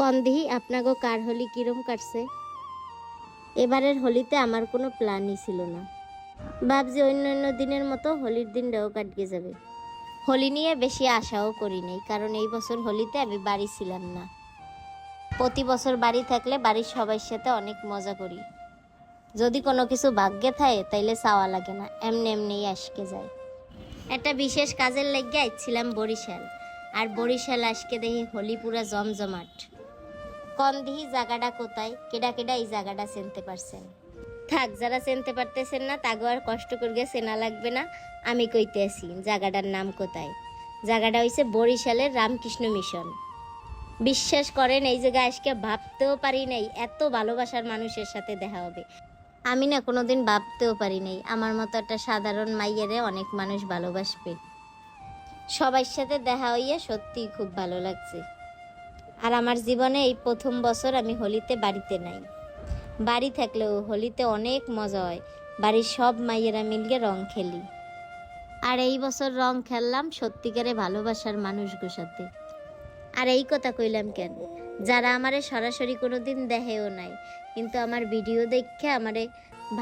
কন্দিহি আপনাগো কার হোলি কিরম কাটছে? এবারের হোলিতে আমার কোনো প্ল্যানই ছিল না। ভাবছি অন্য অন্য দিনের মতো হোলির দিনটাও কাটকে যাবে। হোলি নিয়ে বেশি আশাও করি নাই, কারণ এই বছর হোলিতে আমি বাড়ি ছিলাম না। প্রতি বছর বাড়ি থাকলে বাড়ির সবার সাথে অনেক মজা করি। যদি কোনো কিছু ভাগ্যে থাকে, তাইলে চাওয়া লাগে না, এমনি এমনিই আজকে যায়। একটা বিশেষ কাজের লেগে আইছিলাম বরিশাল, আর বরিশাল আজকে দেখি হোলি পুরা জমজমাট। কন জায়গাটা কোথায়? কেডা কেডা এই জায়গাটা চিনতে পারছেন? থাক, যারা চিনতে পারতেছেন না, তাগো আর কষ্ট করিয়ে চেনা লাগবে না। আমি কইতে আছি জায়গাটার নাম কোথায়? জায়গাটা হইছে বরিশালের রামকৃষ্ণ মিশন। বিশ্বাস করেন, এই জায়গায় আজকে ভাবতেও পারি নাই, এত ভালোবাসার মানুষের সাথে দেখা হবে। আমি না কোনোদিন ভাবতেও পারি নাই, আমার মতো একটা সাধারণ মাইয়েরে অনেক মানুষ ভালোবাসবে। সবার সাথে দেখা হইয়া সত্যিই খুব ভালো লাগছে। আর আমার জীবনে এই প্রথম বছর আমি হোলিতে বাড়িতে নাই। বাড়ি থাকলেও হোলিতে অনেক মজা হয়। বাড়ির সব মাইয়েরা মিলকে রং খেলি। আর এই বছর রং খেললাম সত্যিকারে ভালোবাসার মানুষগুলোর সাথে। আর এই কথা কইলাম কেন? যারা আমারে সরাসরি কোনো দিন দেখেও নাই, কিন্তু আমার ভিডিও দেখে আমারে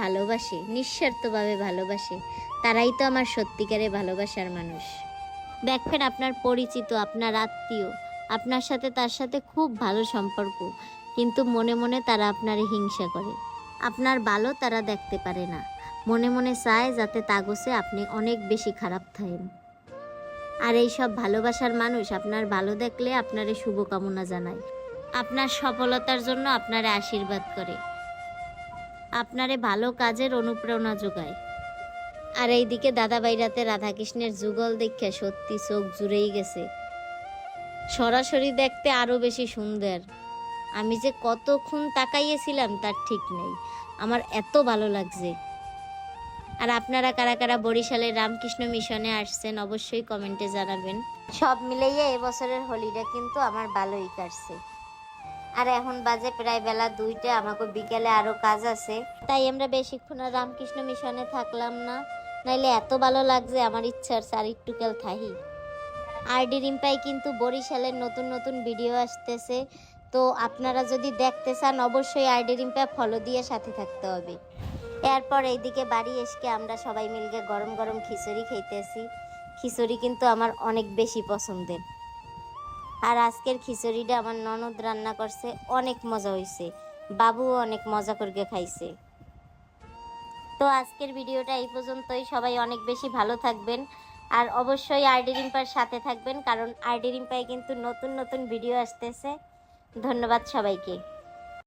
ভালোবাসে, নিঃস্বার্থভাবে ভালোবাসে, তারাই তো আমার সত্যিকারে ভালোবাসার মানুষ। দেখবেন আপনার পরিচিত, আপনার আত্মীয় আপনার সাথে তার সাথে খুব ভালো সম্পর্ক, কিন্তু মনে মনে তারা আপনার হিংসা করে। আপনার ভালো তারা দেখতে পারে না। মনে মনে চায় যাতে তাগসে আপনি অনেক বেশি খারাপ থাকেন। আর এই সব ভালোবাসার মানুষ আপনার ভালো দেখলে আপনারে শুভকামনা জানায়। আপনার সফলতার জন্য আপনারে আশীর্বাদ করে। আপনারে ভালো কাজের অনুপ্রেরণা যোগায়। আর এইদিকে দাদা বাইরাতে রাধাকৃষ্ণের যুগল দেখে সত্যি চোখ জুড়েই গেছে। সরাসরি দেখতে আরও বেশি সুন্দর। আমি যে কতক্ষণ তাকাইয়েছিলাম তার ঠিক নেই। আমার এত ভালো লাগছে। আর আপনারা কারা কারা বরিশালের রামকৃষ্ণ মিশনে আসছেন অবশ্যই কমেন্টে জানাবেন। সব মিলাইয়ে এবছরের হোলিটা কিন্তু আমার ভালোই কাটছে। আর এখন বাজে প্রায় বেলা দুইটা আমাকে বিকেলে আরও কাজ আছে। তাই আমরা বেশিক্ষণ আর রামকৃষ্ণ মিশনে থাকলাম না। নাইলে এত ভালো লাগছে আমার ইচ্ছার আর একটু কাল থাহি। আরডি রিম্পাই কিন্তু বরিশালের নতুন নতুন ভিডিও আসতেছে। তো আপনারা যদি দেখতে চান, অবশ্যই আরডি রিম্পাই ফলো দিয়ে সাথে থাকতে হবে। এরপর এইদিকে বাড়ি এসে আমরা সবাই মিলকে গরম গরম খিচুড়ি খেতেছি খিচুড়ি কিন্তু আমার অনেক বেশি পছন্দের। আর আজকের খিচুড়িটা আমার ননদ রান্না করছে, অনেক মজা হয়েছে বাবুও অনেক মজা করে খাইছে। তো আজকের ভিডিওটা এই পর্যন্তই। সবাই অনেক বেশি ভালো থাকবেন। আর অবশ্যই আরডি রিম্পার সাথে থাকবেন, কারণ আরডি রিম্পায় কিন্তু নতুন নতুন ভিডিও আসতেছে। ধন্যবাদ সবাইকে।